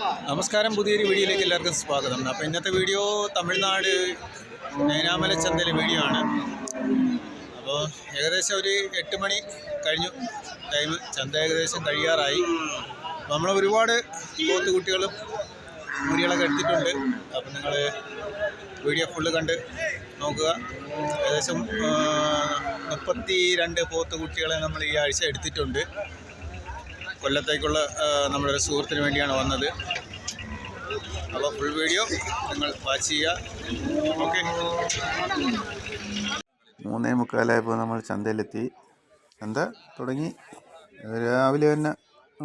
നമസ്കാരം പുതിയൊരു വീഡിയോയിലേക്ക് എല്ലാവർക്കും സ്വാഗതം. അപ്പോൾ ഇന്നത്തെ വീഡിയോ തമിഴ്നാട് നൈനാമല ചന്തയിലെ വീഡിയോ ആണ്. അപ്പോൾ ഏകദേശം ഒരു എട്ട് മണി കഴിഞ്ഞു. ടൈം ചന്ത ഏകദേശം കഴിയാറായി. നമ്മൾ ഒരുപാട് പോത്തുകുട്ടികളും മുരികളൊക്കെ എടുത്തിട്ടുണ്ട്. അപ്പം നിങ്ങൾ വീഡിയോ ഫുള്ള് കണ്ട് നോക്കുക. ഏകദേശം മുപ്പത്തി രണ്ട് പോത്തുകുട്ടികളെ നമ്മൾ ഈ ആഴ്ച എടുത്തിട്ടുണ്ട്. കൊല്ലത്തേക്കുള്ള നമ്മുടെ ഒരു സുഹൃത്തിന് വേണ്ടിയാണ് വന്നത്. അപ്പോൾ ഫുൾ വീഡിയോ നിങ്ങൾ വാച്ച് ചെയ്യുക. ഓക്കെ മൂന്നേ മുക്കാലായപ്പോൾ നമ്മൾ ചന്തയിലെത്തി. ചന്ത തുടങ്ങി. രാവിലെ തന്നെ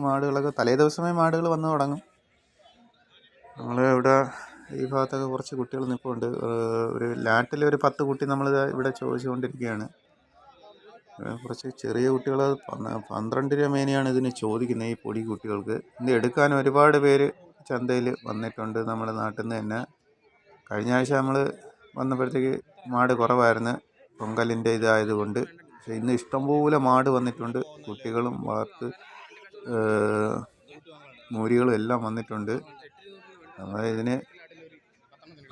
മാടുകളൊക്കെ തലേ ദിവസമേ മാടുകൾ വന്ന് തുടങ്ങും. നമ്മൾ ഇവിടെ ഈ ഭാഗത്തൊക്കെ കുറച്ച് കുട്ടികൾ നിൽപ്പുണ്ട് ഒരു ലാറ്റിൽ ഒരു പത്ത് കുട്ടി നമ്മൾ ഇവിടെ ചോദിച്ചുകൊണ്ടിരിക്കുകയാണ്. കുറച്ച് ചെറിയ കുട്ടികൾ പന്ത്രണ്ട് രൂപ മേനെയാണ് ഇതിന് ചോദിക്കുന്നത് ഈ പൊടി കുട്ടികൾക്ക്. ഇത് എടുക്കാൻ ഒരുപാട് പേര് ചന്തയിൽ വന്നിട്ടുണ്ട് നമ്മുടെ നാട്ടിൽ നിന്ന് തന്നെ. കഴിഞ്ഞ ആഴ്ച നമ്മൾ വന്നപ്പോഴത്തേക്ക് മാട് കുറവായിരുന്നു പൊങ്കലിന്റെ ഇതായതുകൊണ്ട്. പക്ഷേ ഇന്ന് ഇഷ്ടംപോലെ മാട് വന്നിട്ടുണ്ട് കുട്ടികളും വളർത്ത് മൂരികളും എല്ലാം വന്നിട്ടുണ്ട്. നമ്മൾ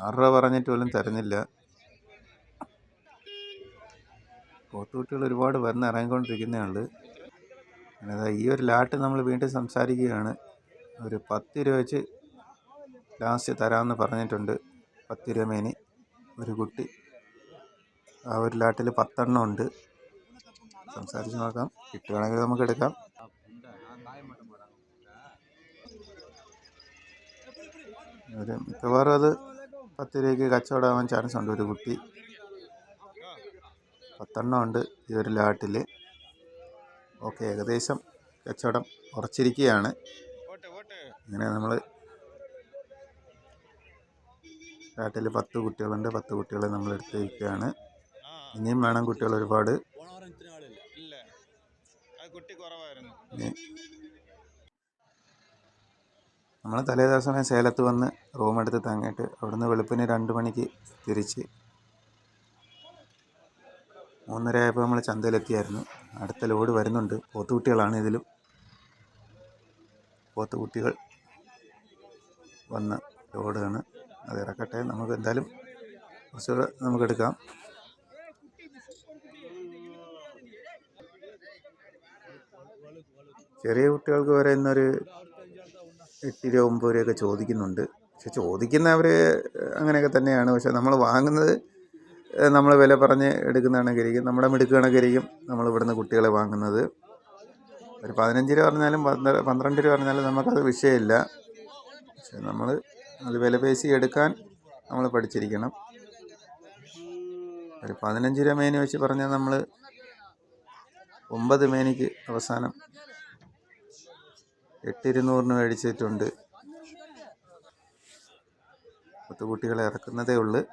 ആറ് രൂപ പറഞ്ഞിട്ട് പോലും തരുന്നില്ല. പോത്തുകുട്ടികൾ ഒരുപാട് വന്ന് ഇറങ്ങിക്കൊണ്ടിരിക്കുന്നതുണ്ട് അതായത് ഈ ഒരു ലാട്ട് നമ്മൾ വീണ്ടും സംസാരിക്കുകയാണ്. ഒരു പത്ത് രൂപ വെച്ച് ലാസ്റ്റ് തരാമെന്ന് പറഞ്ഞിട്ടുണ്ട്. പത്ത് രൂപ മേനി ഒരു കുട്ടി. ആ ഒരു ലാട്ടിൽ പത്തെണ്ണം ഉണ്ട്. സംസാരിച്ച് നോക്കാം. കിട്ടുകയാണെങ്കിൽ നമുക്ക് എടുക്കാം. ഒരു മിക്കവാറും അത് പത്ത് രൂപയ്ക്ക് കച്ചവടമാവാൻ ചാൻസ് ഉണ്ട് ഒരു കുട്ടി പത്തെണ്ണം ഉണ്ട് ഈ ഒരു ലാട്ടിൽ ഓക്കെ ഏകദേശം കച്ചവടം കുറച്ചിരിക്കുകയാണ് ഇങ്ങനെ നമ്മൾ ലാട്ടിൽ പത്ത് കുട്ടികളുണ്ട് പത്ത് കുട്ടികളെ നമ്മൾ എടുത്ത് വയ്ക്കുകയാണ്. ഇനിയും വേണം കുട്ടികൾ ഒരുപാട്. നമ്മൾ തലേ ദിവസമേ സേലത്ത് വന്ന് റൂമെടുത്ത് തങ്ങിയിട്ട് അവിടുന്ന് വെളുപ്പിന് രണ്ട് മണിക്ക് തിരിച്ച് മൂന്നര ആയപ്പോൾ നമ്മൾ ചന്തയിലെത്തിയായിരുന്നു. അടുത്ത ലോഡ് വരുന്നുണ്ട്. പോത്തുകുട്ടികളാണ് ഇതിലും. പോത്തുകുട്ടികൾ വന്ന ലോഡാണ്. അത് ഇറക്കട്ടെ. നമുക്ക് എന്തായാലും നമുക്ക് എടുക്കാം. ചെറിയ കുട്ടികൾക്ക് വരെ ഇന്നൊരു എട്ട് രൂപ ഒമ്പത് രൂപയൊക്കെ ചോദിക്കുന്നുണ്ട്. പക്ഷെ ചോദിക്കുന്നവർ അങ്ങനെയൊക്കെ തന്നെയാണ്. പക്ഷെ നമ്മൾ വാങ്ങുന്നത് നമ്മൾ വില പറഞ്ഞ് എടുക്കുന്ന കണക്കിരിക്കും നമ്മുടെ മിടുക്ക് കണക്കിരിക്കും നമ്മൾ ഇവിടുന്ന് കുട്ടികളെ വാങ്ങുന്നത്. ഒരു പതിനഞ്ച് രൂപ പറഞ്ഞാലും പന്ത്ര- പന്ത്രണ്ട് രൂപ പറഞ്ഞാലും നമുക്കത് വിഷയമില്ല. പക്ഷെ നമ്മൾ അത് വില പേശി എടുക്കാൻ നമ്മൾ പഠിച്ചിരിക്കണം. ഒരു പതിനഞ്ച് രൂപ മേനി വെച്ച് പറഞ്ഞാൽ നമ്മൾ ഒമ്പത് മേനിക്ക് അവസാനം എട്ട് ഇരുന്നൂറിന് മേടിച്ചിട്ടുണ്ട്. പത്ത് കുട്ടികളെ ഇറക്കുന്നതേ ഉള്ളു.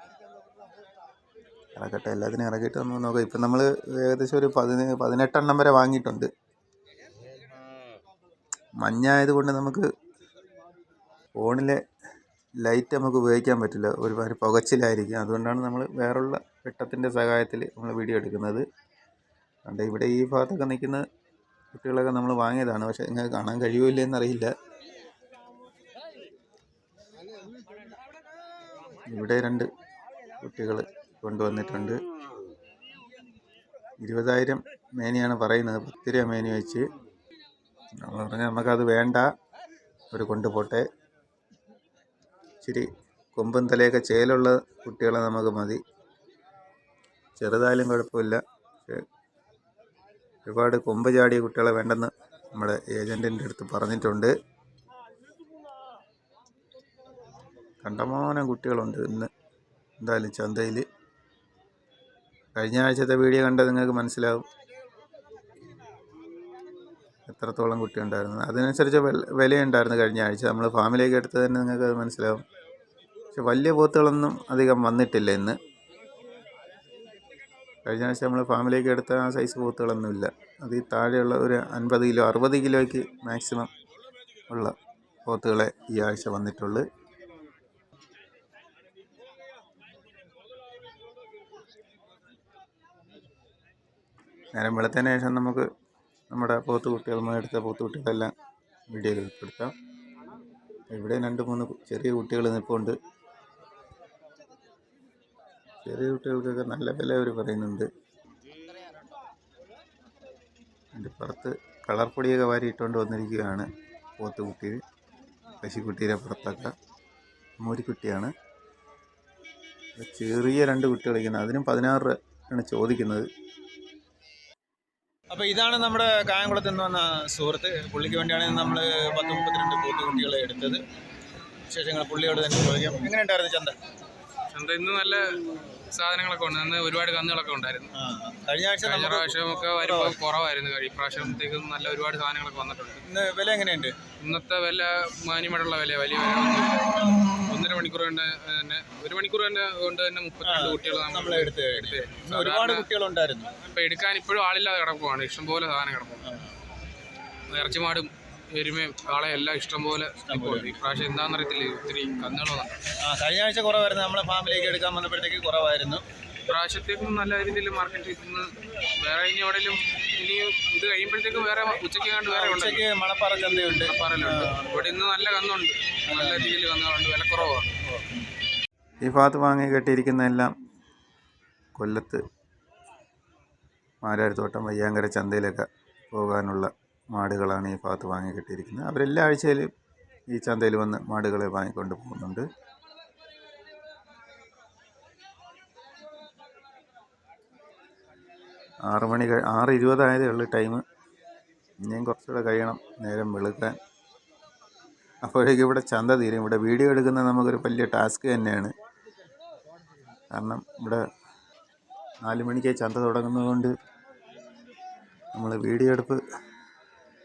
ഇറക്കട്ടെ എല്ലാത്തിനും ഇറക്കിയിട്ട് നമുക്ക് നോക്കാം. ഇപ്പം നമ്മൾ ഏകദേശം ഒരു പതിന പതിനെട്ടെണ്ണം വരെ വാങ്ങിയിട്ടുണ്ട്. മഞ്ഞ ആയതുകൊണ്ട് നമുക്ക് ഫോണിലെ ലൈറ്റ് നമുക്ക് ഉപയോഗിക്കാൻ പറ്റില്ല. ഒരുപാട് പുകച്ചിലായിരിക്കും. അതുകൊണ്ടാണ് നമ്മൾ വേറുള്ള വെട്ടത്തിന്റെ സഹായത്തിൽ നമ്മൾ വീഡിയോ എടുക്കുന്നത്. അതുകൊണ്ട് ഇവിടെ ഈ ഭാഗത്തൊക്കെ നിൽക്കുന്ന കുട്ടികളൊക്കെ നമ്മൾ വാങ്ങിയതാണ്. പക്ഷേ നിങ്ങൾക്ക് കാണാൻ കഴിയുമില്ല എന്നറിയില്ല. ഇവിടെ രണ്ട് കുട്ടികൾ കൊണ്ടുവന്നിട്ടുണ്ട്. ഇരുപതായിരം മേനിയാണ് പറയുന്നത്. പത്ത് രൂപ മേനി വെച്ച്. നമ്മൾ പറഞ്ഞാൽ നമുക്കത് വേണ്ട. ഒരു കൊണ്ടുപോട്ടെ. ഇച്ചിരി കൊമ്പും തലയൊക്കെ ചേലുള്ള കുട്ടികളെ നമുക്ക് മതി. ചെറുതായാലും കുഴപ്പമില്ല. ഒരുപാട് കൊമ്പ് ചാടിയ കുട്ടികളെ വേണ്ടെന്ന് നമ്മുടെ ഏജന്റിന്റെ അടുത്ത് പറഞ്ഞിട്ടുണ്ട്. കണ്ടമാനം കുട്ടികളുണ്ട് ഇന്ന്. എന്തായാലും ചന്തയിൽ കഴിഞ്ഞ ആഴ്ചത്തെ വീഡിയോ കണ്ടാൽ നിങ്ങൾക്ക് മനസ്സിലാവും. എത്രത്തോളം കുട്ടി ഉണ്ടായിരുന്നു അതിനനുസരിച്ച് വില വിലയുണ്ടായിരുന്നു കഴിഞ്ഞ ആഴ്ച. നമ്മൾ ഫാമിലേക്ക് എടുത്ത് തന്നെ നിങ്ങൾക്ക് അത് മനസ്സിലാവും. പക്ഷെ വലിയ പോത്തുകളൊന്നും അധികം വന്നിട്ടില്ല ഇന്ന്. കഴിഞ്ഞ ആഴ്ച നമ്മൾ ഫാമിലേക്ക് എടുത്ത ആ സൈസ് പോത്തുകളൊന്നുമില്ല അത് ഈ താഴെയുള്ള ഒരു അൻപത് കിലോ അറുപത് കിലോയ്ക്ക് മാക്സിമം ഉള്ള പോത്തുകളെ ഈ ആഴ്ച വന്നിട്ടുള്ളൂ. നേരം വെളുത്തതിന് ശേഷം നമുക്ക് നമ്മുടെ പോത്തുകുട്ടികൾ എടുത്ത കുട്ടികളെല്ലാം വീഡിയോയിൽ ഉൾപ്പെടുത്താം. ഇവിടെ രണ്ട് മൂന്ന് ചെറിയ കുട്ടികൾ നിൽപ്പുണ്ട് ചെറിയ കുട്ടികൾക്കൊക്കെ നല്ല വില അവർ പറയുന്നുണ്ട്. അതിന്റെ പുറത്ത് കളർ പൊടിയൊക്കെ വാരിയിട്ടുകൊണ്ട് വന്നിരിക്കുകയാണ് പോത്തുകുട്ടി പശുക്കുട്ടീരെ പുറത്തൊക്കെ. മൂരിക്കുട്ടിയാണ്. ചെറിയ രണ്ട് കുട്ടികൾ അതിനും പതിനാറ് ആണ് ചോദിക്കുന്നത്. അപ്പോൾ ഇതാണ് നമ്മുടെ കായംകുളത്ത് നിന്ന് വന്ന സുഹൃത്ത്. പുള്ളിക്ക് വേണ്ടിയാണ് നമ്മൾ പത്ത് മുപ്പത്തിരണ്ട് പോത്തുകുട്ടികളെ എടുത്തത്. വിശേഷങ്ങൾ പുള്ളിയോട് തന്നെ ചോദിക്കാം. എങ്ങനെ ഉണ്ടായിരുന്നു ചന്ത? ചന്ത ഇന്ന് നല്ല സാധനങ്ങളൊക്കെ ഉണ്ട്. ഇന്ന് ഒരുപാട് കന്നുകളൊക്കെ ഉണ്ടായിരുന്നു. കഴിഞ്ഞ ആഴ്ച കഴിഞ്ഞ പ്രാവശ്യം പ്രാവശ്യമൊക്കെ വരുമ്പോൾ കുറവായിരുന്നു. കഴിഞ്ഞ പ്രാവശ്യത്തേക്കും നല്ല ഒരുപാട് സാധനങ്ങളൊക്കെ വന്നിട്ടുണ്ട്. ഇന്ന് വില എങ്ങനെയുണ്ട്? ഇന്നത്തെ വില മാന്യമായിട്ടുള്ള വില വലിയ വില ഒന്നര മണിക്കൂർ കൊണ്ട് തന്നെ ഒരു മണിക്കൂർ തന്നെ കൊണ്ട് തന്നെ മുപ്പത്തിരണ്ട് കുട്ടികൾ നമ്മൾ എടുത്ത് എടുത്ത് ഒരുപാട് കുട്ടികളുണ്ടായിരുന്നു അപ്പൊ എടുക്കാൻ ഇപ്പോഴും ആളില്ലാതെ കിടക്കുവാണ്. ഇഷ്ടംപോലെ സാധനം കിടക്കും ഇറച്ചിമാടും എരുമയും കാളയും എല്ലാം ഇഷ്ടംപോലെ ഇപ്പോൾ ഇപ്രാവശ്യം എന്താണെന്നറിയത്തില്ല ഒത്തിരി കന്നുകൾ ആ കഴിഞ്ഞ ആഴ്ച കുറവായിരുന്നു നമ്മളെ ഫാമിലേക്ക് എടുക്കാൻ വന്നപ്പോഴത്തേക്ക് കുറവായിരുന്നു. പ്രാവശ്യത്തേക്കും നല്ല രീതിയിൽ മാർക്കറ്റ് വേറെ ഇനി എവിടെയും ഇനി ഇത് കഴിയുമ്പോഴത്തേക്ക് വേറെ ഉച്ചയ്ക്ക് കണ്ട് വേറെ ഉച്ചയ്ക്ക് മണപ്പാറ ചന്തയുണ്ട്. പറയലുണ്ട് ഇവിടെ ഇന്ന് നല്ല കന്നുണ്ട്. നല്ല രീതിയിൽ കന്നുകളുണ്ട്. വിലക്കുറവാണ്. ഈ ഭാഗത്ത് വാങ്ങി കെട്ടിയിരിക്കുന്ന എല്ലാം കൊല്ലത്ത് മാരാരിത്തോട്ടം വയ്യാങ്കര ചന്തയിലൊക്കെ പോകാനുള്ള മാടുകളാണ് ഈ ഭാഗത്ത് വാങ്ങി കെട്ടിയിരിക്കുന്നത്. അവരെല്ലാ ആഴ്ചയിലും ഈ ചന്തയിൽ വന്ന് മാടുകളെ വാങ്ങിക്കൊണ്ട് പോകുന്നുണ്ട്. ആറ് മണി ആറ് ഇരുപതായതേ ഉള്ളൂ ടൈം. ഇനിയും കുറച്ചുകൂടെ കഴിയണം നേരം വെളുക്കാൻ. അപ്പോഴേക്കും ഇവിടെ ചന്ത തീരും. ഇവിടെ വീഡിയോ എടുക്കുന്നത് നമുക്കൊരു വലിയ ടാസ്ക് തന്നെയാണ്. കാരണം ഇവിടെ നാല് മണിക്ക് ചന്ത തുടങ്ങുന്നതുകൊണ്ട് നമ്മൾ വീഡിയോ എടുപ്പ്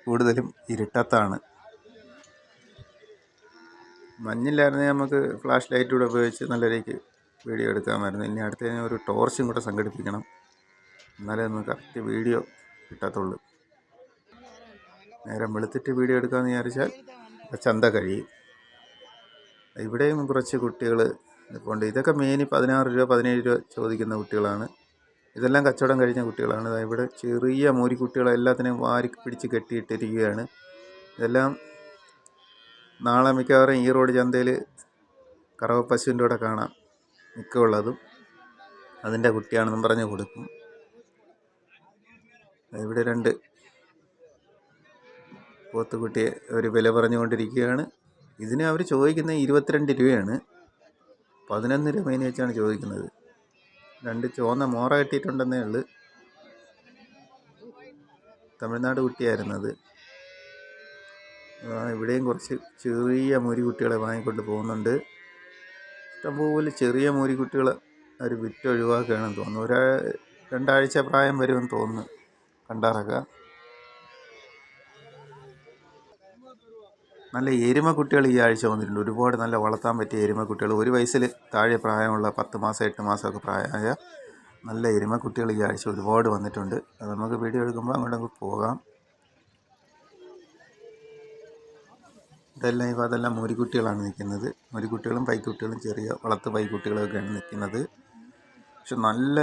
കൂടുതലും ഇരുട്ടത്താണ്. മഞ്ഞില്ലായിരുന്നെങ്കിൽ നമുക്ക് ഫ്ലാഷ് ലൈറ്റ് കൂടെ ഉപയോഗിച്ച് നല്ല രീതിക്ക് വീഡിയോ എടുക്കാമായിരുന്നു. ഇനി അടുത്തതിന് ഒരു ടോർച്ചും കൂടെ സംഘടിപ്പിക്കണം. എന്നാലേ ഒന്ന് കറക്റ്റ് വീഡിയോ കിട്ടത്തുള്ളൂ. നേരം വെളുത്തിട്ട് വീഡിയോ എടുക്കാമെന്ന് വിചാരിച്ചാൽ ചന്ത കഴിയും. ഇവിടെയും കുറച്ച് കുട്ടികൾ നിൽപ്പുണ്ട് ഇതൊക്കെ മെയിൻ പതിനാറ് രൂപ പതിനേഴ് രൂപ ചോദിക്കുന്ന കുട്ടികളാണ്. ഇതെല്ലാം കച്ചവടം കഴിഞ്ഞ കുട്ടികളാണ്. ഇവിടെ ചെറിയ മൂരിക്കുട്ടികളെ എല്ലാത്തിനെയും വാരി പിടിച്ച് കെട്ടിയിട്ടിരിക്കുകയാണ്. ഇതെല്ലാം നാളെ മിക്കവാറും ഈ റോഡ് ചന്തയിൽ കറവ പശുവിന്റെ കൂടെ കാണാം. മിക്കുള്ളതും അതിന്റെ കുട്ടിയാണെന്നും പറഞ്ഞ് കൊടുക്കും. ഇവിടെ രണ്ട് പോത്തുകുട്ടിയെ അവർ വില പറഞ്ഞുകൊണ്ടിരിക്കുകയാണ്. ഇതിന് അവർ ചോദിക്കുന്നത് ഇരുപത്തിരണ്ട് രൂപയാണ്. പതിനൊന്ന് രൂപ മേനി വെച്ചാണ് ചോദിക്കുന്നത്. രണ്ട് ചുവന്ന മോറ കെട്ടിയിട്ടുണ്ടെന്നേ ഉള്ളു. തമിഴ്നാട് കുട്ടിയായിരുന്നത്. ഇവിടെയും കുറച്ച് ചെറിയ മോരിക്കുട്ടികളെ വാങ്ങിക്കൊണ്ട് പോകുന്നുണ്ട്. ഇഷ്ടംപോലെ ചെറിയ മോരിക്കുട്ടികളെ അവർ വിറ്റൊഴിവാക്കുകയാണെന്ന് തോന്നുന്നു. ഒരാ രണ്ടാഴ്ച പ്രായം വരുമെന്ന് തോന്നുന്നു. കണ്ടാറൊക്കെ. നല്ല എരുമക്കുട്ടികൾ ഈ ആഴ്ച വന്നിട്ടുണ്ട്. ഒരുപാട് നല്ല വളർത്താൻ പറ്റിയ എരുമക്കുട്ടികൾ ഒരു വയസ്സിൽ താഴെ പ്രായമുള്ള പത്ത് മാസം എട്ട് മാസമൊക്കെ പ്രായമായ നല്ല എരുമക്കുട്ടികൾ ഈ ആഴ്ച ഒരുപാട് വന്നിട്ടുണ്ട്. അത് നമുക്ക് വീഡിയോ എടുക്കുമ്പോൾ അങ്ങോട്ടങ്ങ് പോകാം. ഇതെല്ലാം ഇപ്പോൾ അതെല്ലാം മുരിക്കുട്ടികളാണ് നിൽക്കുന്നത്. മുരിക്കുട്ടികളും പൈക്കുട്ടികളും ചെറിയ വളർത്ത് പൈക്കുട്ടികളൊക്കെയാണ് നിൽക്കുന്നത്. പക്ഷെ നല്ല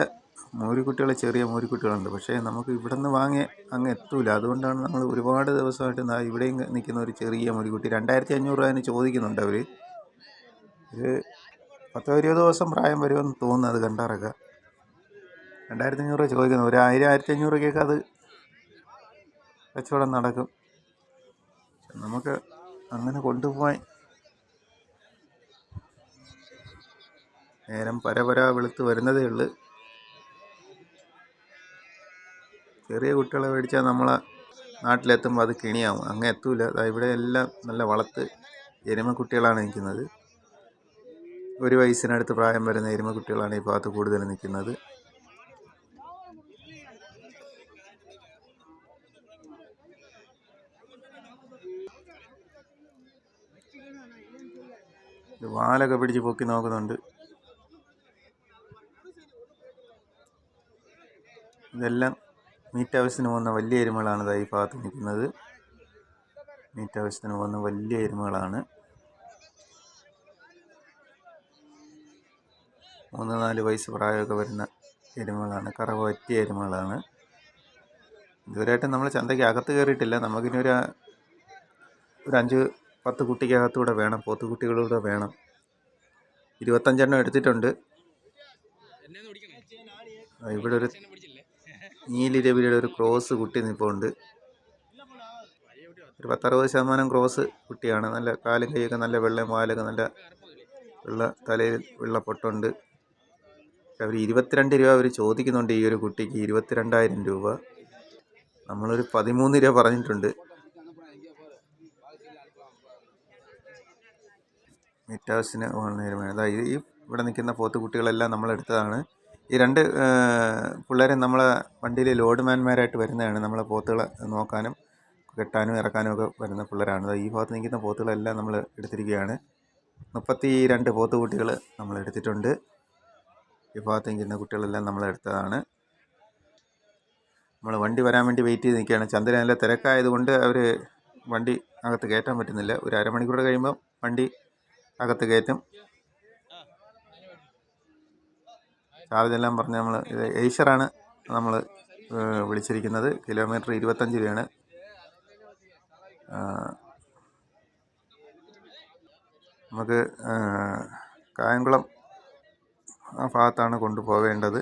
മൂരിക്കുട്ടികൾ ചെറിയ മൂരിക്കുട്ടികളുണ്ട് പക്ഷേ നമുക്ക് ഇവിടെ നിന്ന് വാങ്ങി അങ്ങ് എത്തൂല. അതുകൊണ്ടാണ് നമ്മൾ ഒരുപാട് ദിവസമായിട്ട് ഇവിടെയും നിൽക്കുന്ന ഒരു ചെറിയ മൂരിക്കുട്ടി രണ്ടായിരത്തി അഞ്ഞൂറ് രൂപ ചോദിക്കുന്നുണ്ട് അവർ ഒരു പത്തോ ഇരുപത് ദിവസം പ്രായം വരുമെന്ന് തോന്നുന്നു അത് കണ്ടാറൊക്കെ. രണ്ടായിരത്തി അഞ്ഞൂറ് രൂപ ചോദിക്കുന്നു. ഒരു ആയിരം ആയിരത്തി അഞ്ഞൂറ് രൂപയ്ക്കൊക്കെ അത് കച്ചവടം നടക്കും. നമുക്ക് അങ്ങനെ കൊണ്ടുപോകാൻ നേരം പരപര വെളുത്ത് വരുന്നതേ ഉള്ളൂ. ചെറിയ കുട്ടികളെ മേടിച്ചാൽ നമ്മളെ നാട്ടിലെത്തുമ്പോൾ അത് കിണിയാവും. അങ്ങ് എത്തൂല. ഇവിടെ എല്ലാം നല്ല വളർത്ത് എരുമക്കുട്ടികളാണ് നിൽക്കുന്നത്. ഒരു വയസ്സിനടുത്ത് പ്രായം വരുന്ന എരുമക്കുട്ടികളാണ് ഈ ഭാഗത്ത് കൂടുതൽ നിൽക്കുന്നത്. വാലൊക്കെ പിടിച്ച് പൊക്കി നോക്കുന്നുണ്ട്. ഇതെല്ലാം മീറ്റ് ആവശ്യത്തിന് പോകുന്ന വലിയ എരുമകളാണ് ഇതായി ഭാഗത്ത് നിൽക്കുന്നത്. മീറ്റ് ആവശ്യത്തിന് പോകുന്ന വലിയ എരുമകളാണ്. മൂന്ന് നാല് വയസ്സ് പ്രായമൊക്കെ വരുന്ന എരുമകളാണ്. കറവ പറ്റിയ എരുമകളാണ്. ഇതുവരെയായിട്ടും നമ്മൾ ചന്തയ്ക്ക് അകത്ത് കയറിയിട്ടില്ല. നമുക്കിനി ഒരു ഒരു അഞ്ച് പത്ത് കുട്ടിക്കകത്തൂടെ വേണം. പോത്തുകുട്ടികളൂടെ വേണം. ഇരുപത്തഞ്ചെണ്ണം എടുത്തിട്ടുണ്ട്. ഇവിടെ ഒരു നീലിരവിയുടെ ഒരു ക്രോസ് കുട്ടി നിൽപ്പുണ്ട് ഒരു പത്തറുപത് ശതമാനം ക്രോസ് കുട്ടിയാണ്. നല്ല കാലും കൈയൊക്കെ നല്ല വെള്ളം വാലൊക്കെ നല്ല വെള്ള തലയിൽ വെള്ള പൊട്ടുണ്ട്. അവർ ഇരുപത്തിരണ്ട് രൂപ അവർ ചോദിക്കുന്നുണ്ട് ഈ ഒരു കുട്ടിക്ക്. ഇരുപത്തിരണ്ടായിരം രൂപ. നമ്മളൊരു പതിമൂന്ന് രൂപ പറഞ്ഞിട്ടുണ്ട്. മിറ്റാസിന് ഹൗസിന് അതായത് ഈ ഇവിടെ നിൽക്കുന്ന പോത്ത് കുട്ടികളെല്ലാം നമ്മളെടുത്തതാണ്. ഈ രണ്ട് പിള്ളേരെ നമ്മളെ വണ്ടിയിൽ ലോഡ്മാൻമാരായിട്ട് വരുന്നതാണ്. നമ്മളെ പോത്തുകളെ നോക്കാനും കെട്ടാനും ഇറക്കാനും ഒക്കെ വരുന്ന പിള്ളേരാണ്. ഈ ഭാഗത്ത് നിൽക്കുന്ന പോത്തുകളെല്ലാം നമ്മൾ എടുത്തിരിക്കുകയാണ്. മുപ്പത്തി രണ്ട് പോത്ത് കുട്ടികൾ നമ്മൾ എടുത്തിട്ടുണ്ട്. ഈ ഭാഗത്ത് നിൽക്കുന്ന കുട്ടികളെല്ലാം നമ്മൾ എടുത്തതാണ്. നമ്മൾ വണ്ടി വരാൻ വേണ്ടി വെയിറ്റ് ചെയ്ത് നിൽക്കുകയാണ്. ചന്ദ്രൻ നല്ല തിരക്കായതുകൊണ്ട് അവർ വണ്ടി അകത്ത് കയറ്റാൻ പറ്റുന്നില്ല. ഒരു അരമണിക്കൂർ കഴിയുമ്പോൾ വണ്ടി അകത്ത് കയറ്റും. ചാർജ് എല്ലാം പറഞ്ഞ് നമ്മൾ ഇത് ഏഷ്യറാണ് നമ്മൾ വിളിച്ചിരിക്കുന്നത്. കിലോമീറ്റർ ഇരുപത്തഞ്ച് രൂപയാണ് നമുക്ക് കായംകുളം ആ ഭാഗത്താണ് കൊണ്ടുപോവേണ്ടത്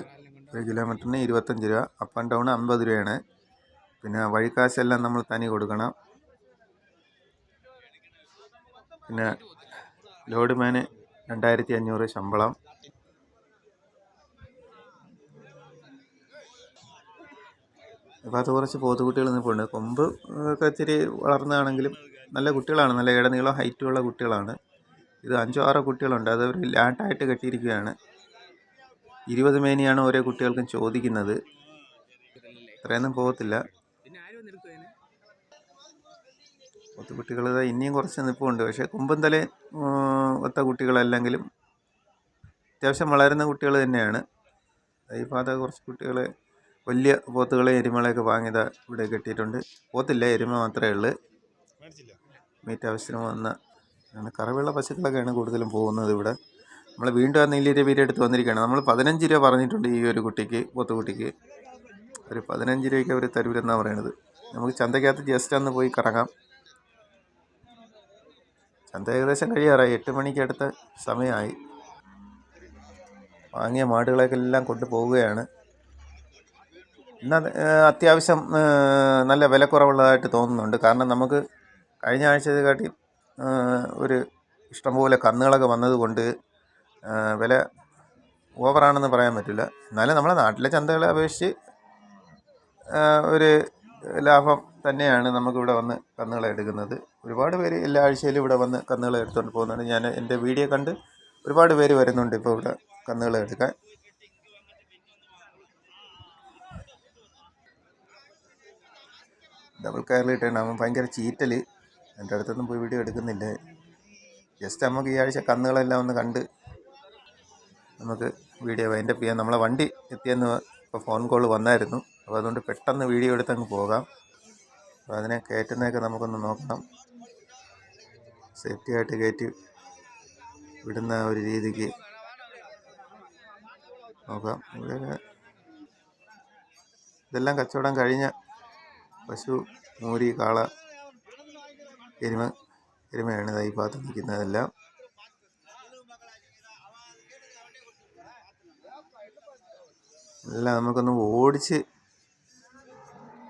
ഒരു കിലോമീറ്ററിന് ഇരുപത്തഞ്ച് രൂപ. അപ്പ് ആൻഡ് ഡൗൺ അമ്പത് രൂപയാണ്. പിന്നെ വഴിക്കാശെല്ലാം നമ്മൾ തനി കൊടുക്കണം. പിന്നെ ലോഡ് മാന് രണ്ടായിരത്തി അഞ്ഞൂറ് ശമ്പളം. അപ്പോൾ അത് കുറച്ച് പോത്തുകുട്ടികൾ നിൽപ്പുണ്ട്. കൊമ്പ് ഒക്കെ ഇത്തിരി വളർന്നതാണെങ്കിലും നല്ല കുട്ടികളാണ്. നല്ല ഇടനീളം ഹൈറ്റുള്ള കുട്ടികളാണ്. ഇത് അഞ്ചോ ആറോ കുട്ടികളുണ്ട്. അത് ഒരു ലാട്ടായിട്ട് കെട്ടിയിരിക്കുകയാണ്. ഇരുപത് മേനിയാണ് ഓരോ കുട്ടികൾക്കും ചോദിക്കുന്നത്. അത്രയൊന്നും പോകത്തില്ല. പിന്നെ കുട്ടികൾ ഇനിയും കുറച്ച് നിൽപ്പുണ്ട്. പക്ഷേ കൊമ്പും തലേ ഒത്ത കുട്ടികളല്ലെങ്കിലും അത്യാവശ്യം വളരുന്ന കുട്ടികൾ തന്നെയാണ്. ഈ പാത കുറച്ച് കുട്ടികൾ വലിയ പോത്തുകളെ എരുമകളെയൊക്കെ വാങ്ങിയത് ഇവിടെ കെട്ടിയിട്ടുണ്ട്. പോത്തില്ല എരുമ മാത്രമേ ഉള്ളൂ. മീറ്റ് ആവശ്യത്തിന് വന്ന കറവുള്ള പശുക്കളൊക്കെയാണ് കൂടുതലും പോകുന്നത് ഇവിടെ. നമ്മൾ വീണ്ടും ആ വീട് എടുത്ത് വന്നിരിക്കുകയാണ്. നമ്മൾ പതിനഞ്ച് രൂപ പറഞ്ഞിട്ടുണ്ട് ഈ ഒരു കുട്ടിക്ക് പോത്തുകുട്ടിക്ക്. ഒരു പതിനഞ്ച് രൂപയ്ക്ക് അവർ തരൂരെന്നാണ് പറയണത്. നമുക്ക് ചന്തയ്ക്കകത്ത് ജസ്റ്റ് അന്ന് പോയി കറങ്ങാം. ചന്ത ഏകദേശം കഴിയാറായി. എട്ട് മണിക്ക് അടുത്ത സമയമായി. വാങ്ങിയ മാടുകളെയൊക്കെ എല്ലാം കൊണ്ടുപോവുകയാണ്. ഇന്ന് അത്യാവശ്യം നല്ല വിലക്കുറവുള്ളതായിട്ട് തോന്നുന്നുണ്ട്. കാരണം നമുക്ക് കഴിഞ്ഞ ആഴ്ചയെക്കാട്ടി കാട്ടി ഒരു ഇഷ്ടംപോലെ കന്നുകളൊക്കെ വന്നതുകൊണ്ട് വില ഓവറാണെന്ന് പറയാൻ പറ്റില്ല. എന്നാലും നമ്മളെ നാട്ടിലെ ചന്തകളെ അപേക്ഷിച്ച് ഒരു ലാഭം തന്നെയാണ് നമുക്കിവിടെ വന്ന് കന്നുകളെ എടുക്കുന്നത്. ഒരുപാട് പേര് എല്ലാ ആഴ്ചയിലും ഇവിടെ വന്ന് കന്നുകളെ എടുത്തുകൊണ്ട് പോകുന്നുണ്ട്. ഞാൻ എന്റെ വീഡിയോ കണ്ട് ഒരുപാട് പേര് വരുന്നുണ്ട് ഇപ്പോൾ ഇവിടെ കന്നുകളെ എടുക്കാൻ. ഡബിൾ കയറിലിട്ടാണ് അവൻ ഭയങ്കര ചീറ്റൽ എന്റെ അടുത്തൊന്നും പോയി വീഡിയോ എടുക്കുന്നില്ല. ജസ്റ്റ് നമുക്ക് ഈ ആഴ്ച കന്നുകളെല്ലാം ഒന്ന് കണ്ട് നമുക്ക് വീഡിയോ വൈൻഡപ്പ് ചെയ്യാം നമ്മളെ വണ്ടി എത്തിയെന്ന് ഇപ്പോൾ ഫോൺ കോൾ വന്നായിരുന്നു. അപ്പോൾ അതുകൊണ്ട് പെട്ടെന്ന് വീഡിയോ എടുത്ത് അങ്ങ് പോകാം. അപ്പോൾ അതിനെ കയറ്റുന്നതൊക്കെ നമുക്കൊന്ന് നോക്കണം. സേഫ്റ്റി ആയിട്ട് കയറ്റി വിടുന്ന ഒരു രീതിക്ക് നോക്കാം. ഇവിടെ ഇതെല്ലാം കച്ചവടം കഴിഞ്ഞ പശു മൂരി കാള എരുമ എരുമയാണ് ഈ ഭാഗത്ത് നിൽക്കുന്നതെല്ലാം എല്ലാം നമുക്കൊന്ന് ഓടിച്ച്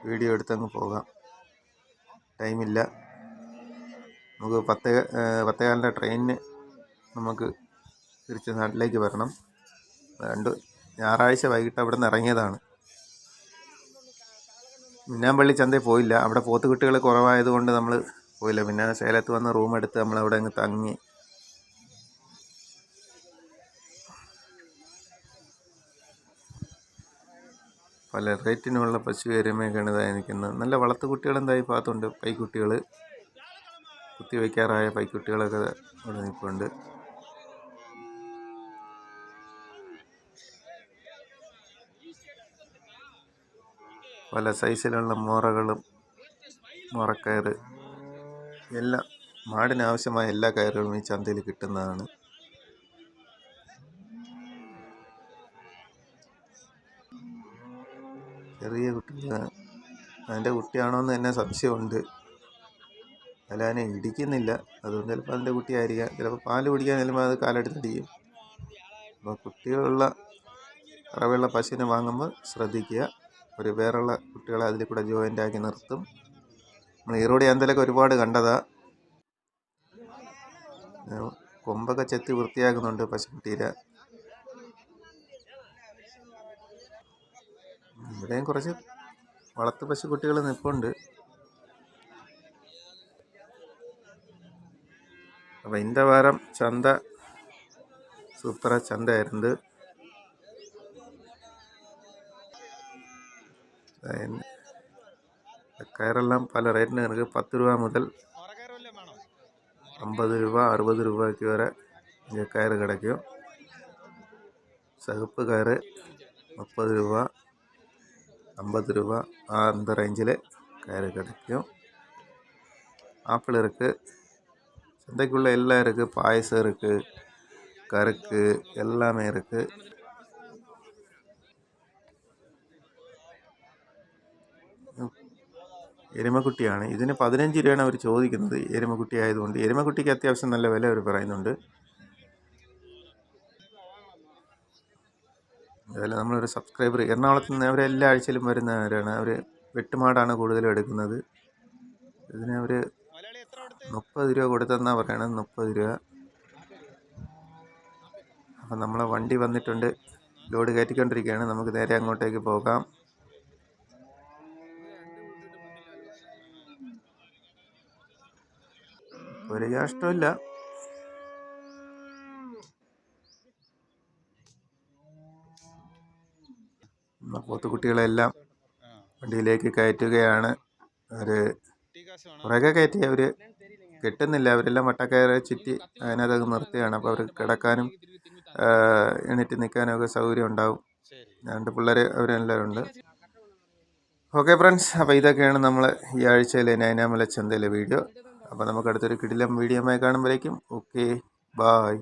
വീഡിയോ എടുത്തങ്ങ് പോകാം. ടൈമില്ല. നമുക്ക് പത്തേ പത്തേകാലിന്റെ ട്രെയിനിന് നമുക്ക് തിരിച്ച് നാട്ടിലേക്ക് വരണം. രണ്ട് ഞായറാഴ്ച വൈകിട്ട് അവിടെ നിന്ന് ഇറങ്ങിയതാണ്. മിന്നാമ്പള്ളി ചന്തയിൽ പോയില്ല. അവിടെ പോത്തുകുട്ടികൾ കുറവായതുകൊണ്ട് നമ്മൾ പോയില്ല. പിന്നെ സേലത്ത് വന്ന് റൂം എടുത്ത് നമ്മൾ അവിടെ അങ്ങ് തങ്ങി. പല റേറ്റിനുമുള്ള പശു എരുമയൊക്കെയാണ് ഇതായി നിൽക്കുന്നത് നല്ല വളർത്തു കുട്ടികൾ എന്തായി ഭാഗത്തുണ്ട് പൈക്കുട്ടികൾ കുത്തി വയ്ക്കാറായ പൈക്കുട്ടികളൊക്കെ അവിടെ നിൽപ്പുണ്ട്. പല സൈസിലുള്ള മോറകളും മുറക്കയറ് എല്ലാം മാടിനാവശ്യമായ എല്ലാ കയറുകളും ഈ ചന്തയിൽ കിട്ടുന്നതാണ്. ചെറിയ കുട്ടികൾ അതിന്റെ കുട്ടിയാണോ എന്ന് തന്നെ സംശയമുണ്ട്. അതിനെ ഇടിക്കുന്നില്ല. അതുകൊണ്ട് ചിലപ്പോൾ അതിന്റെ കുട്ടിയായിരിക്കാം. ചിലപ്പോൾ പാൽ കുടിക്കാൻ ചെല്ലുമ്പോൾ അത് കാലെടുത്തടിക്കും. അപ്പോൾ കുട്ടികളുള്ള അറവുള്ള പശുവിനെ വാങ്ങുമ്പോൾ ശ്രദ്ധിക്കുക. അവർ വേറെയുള്ള കുട്ടികളെ അതിൽ കൂടെ ജോയിന്റ് ആക്കി നിർത്തും നീറോടി അന്തലൊക്കെ ഒരുപാട് കണ്ടതാണ് കൊമ്പൊക്കെ ചെത്തി വൃത്തിയാക്കുന്നുണ്ട് പശുക്കുട്ടീരെ. ഇവിടെയും കുറച്ച് വളർത്തു പശുക്കുട്ടികൾ നിൽപ്പുണ്ട് അപ്പോൾ ഇന്ന വാരം ചന്ത സൂപ്പറ ചന്തയായിരുന്നു கயிறெல்லாம் பல ரேட்டில் இருக்குது பத்து ரூபா முதல் ஐம்பது ரூபா அறுபது ரூபாய்க்கு வர இங்கே கயிறு கிடைக்கும். சகுப்பு கயிறு முப்பது ரூபா ஐம்பது ரூபா அந்த ரேஞ்சில் கயிறு கிடைக்கும். ஆப்பிள் இருக்குது சந்தைக்குள்ளே எல்லாம் இருக்குது பாயசம் இருக்குது கருக்கு எல்லாமே இருக்குது എരുമക്കുട്ടിയാണ്. ഇതിന് പതിനഞ്ച് രൂപയാണ് അവർ ചോദിക്കുന്നത്. എരുമക്കുട്ടി ആയതുകൊണ്ട്. എരുമക്കുട്ടിക്ക് അത്യാവശ്യം നല്ല വില അവർ പറയുന്നുണ്ട്. അതുപോലെ നമ്മളൊരു സബ്സ്ക്രൈബർ. എറണാകുളത്ത് നിന്ന് അവർ എല്ലാ ആഴ്ചയിലും വരുന്നവരാണ്. അവർ വെട്ടുമാടാണ് കൂടുതലും എടുക്കുന്നത്. ഇതിന് അവർ മുപ്പത് രൂപ കൊടുത്തെന്നാണ് പറയണത്. മുപ്പത് രൂപ. അപ്പം നമ്മളെ വണ്ടി വന്നിട്ടുണ്ട്. ലോഡ് കയറ്റിക്കൊണ്ടിരിക്കുകയാണ്. നമുക്ക് നേരെ അങ്ങോട്ടേക്ക് പോകാം. ഒരു കഷ്ടമില്ല. പോത്തുകുട്ടികളെല്ലാം വണ്ടിയിലേക്ക് കയറ്റുകയാണ്. അവർ കുറേയൊക്കെ കയറ്റി അവർ കിട്ടുന്നില്ല. അവരെല്ലാം വട്ടക്കയറി ചുറ്റി അതിനകത്ത് നിർത്തുകയാണ്. അപ്പോൾ അവർക്ക് കിടക്കാനും എണീറ്റ് നിൽക്കാനും ഒക്കെ സൗകര്യം ഉണ്ടാവും. രണ്ട് പിള്ളേർ അവരെല്ലാവരും ഉണ്ട്. Okay friends. അപ്പോൾ ഇതൊക്കെയാണ് നമ്മൾ ഈ ആഴ്ചയിലെ നൈനാമല ചന്തയിലെ വീഡിയോ. അപ്പോൾ നമുക്ക് അടുത്തൊരു കിടിലം വീഡിയോ കാണുമ്പോഴേക്കും. Okay bye